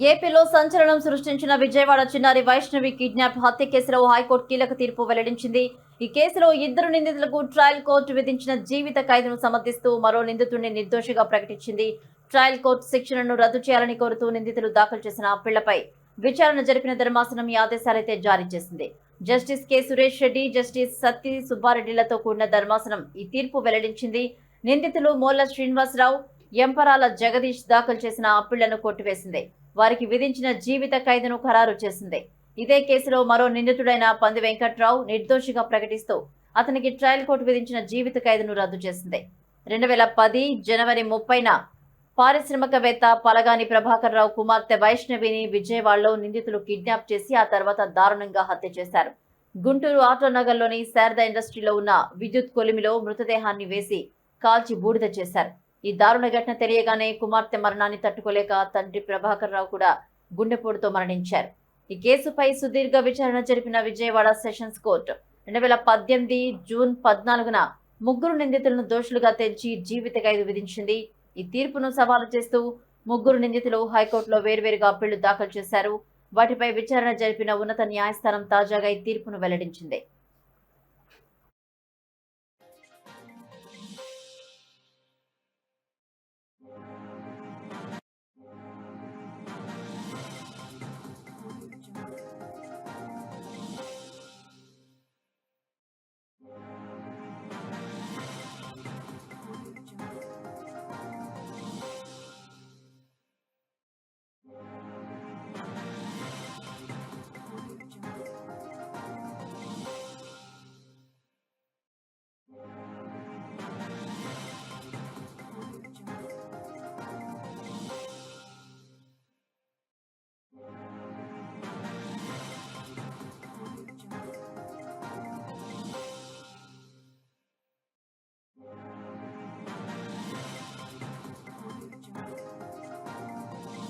ఏపీలో సంచలనం సృష్టించిన విజయవాడ చిన్నారి వైష్ణవి కిడ్నాప్ హత్య కేసులో హైకోర్టు కీలక తీర్పు వెల్లడించింది. ఈ కేసులో ఇద్దరు నిందితులకు ట్రయల్ కోర్టు విధించిన జీవిత ఖైదును సమర్థిస్తూ మరో నిందితుడిని నిర్దోషిగా ప్రకటించింది. ట్రయల్ కోర్టు శిక్షణను రద్దు చేయాలని కోరుతూ నిందితులు దాఖలు చేసిన అప్పీళ్ళపై విచారణ జరిపిన ధర్మాసనం ఈ ఆదేశాలైతే జారీ చేసింది. Justice K. Suresh Reddy justice Satti సుబ్బారెడ్డిలతో కూడిన ధర్మాసనం ఈ తీర్పు వెల్లడించింది. నిందితులు మోల్ల శ్రీనివాసరావు ఎంపరాల జగదీష్ దాఖలు చేసిన అప్పీళ్ళను కొట్టివేసింది. వారికి విధించిన జీవిత ఖైదును ఖరారు చేసింది. ఇదే కేసులో మరో నిందితుడైన పంది వెంకట్రావు నిర్దోషిగా ప్రకటిస్తూ అతనికి ట్రయల్ కోర్టు విధించిన జీవిత ఖైదును రద్దు చేసింది. రెండు వేల పది జనవరి ముప్పైన పారిశ్రామికవేత్త పలగాని ప్రభాకర్ రావు కుమార్తె వైష్ణవిని విజయవాడలో నిందితులు కిడ్నాప్ చేసి ఆ తర్వాత దారుణంగా హత్య చేశారు. గుంటూరు ఆటోనగర్లోని శారదా ఇండస్ట్రీలో ఉన్న విద్యుత్ కొలిమిలో మృతదేహాన్ని వేసి కాల్చి బూడిద చేశారు. ఈ దారుణ ఘటన తెలియగానే కుమార్తె మరణాన్ని తట్టుకోలేక తండ్రి ప్రభాకర్ రావు కూడా గుండెపోటుతో మరణించారు. ఈ కేసుపై సుదీర్ఘ విచారణ జరిపిన విజయవాడ సెషన్స్ కోర్టు రెండు వేల పద్దెనిమిది జూన్ పద్నాలుగున ముగ్గురు నిందితులను దోషులుగా తెంచి జీవిత ఖైదు విధించింది. ఈ తీర్పును సవాలు చేస్తూ ముగ్గురు నిందితులు హైకోర్టులో వేర్వేరుగా అప్పీళ్ళు దాఖలు చేశారు. వాటిపై విచారణ జరిపిన ఉన్నత న్యాయస్థానం తాజాగా ఈ తీర్పును వెల్లడించింది.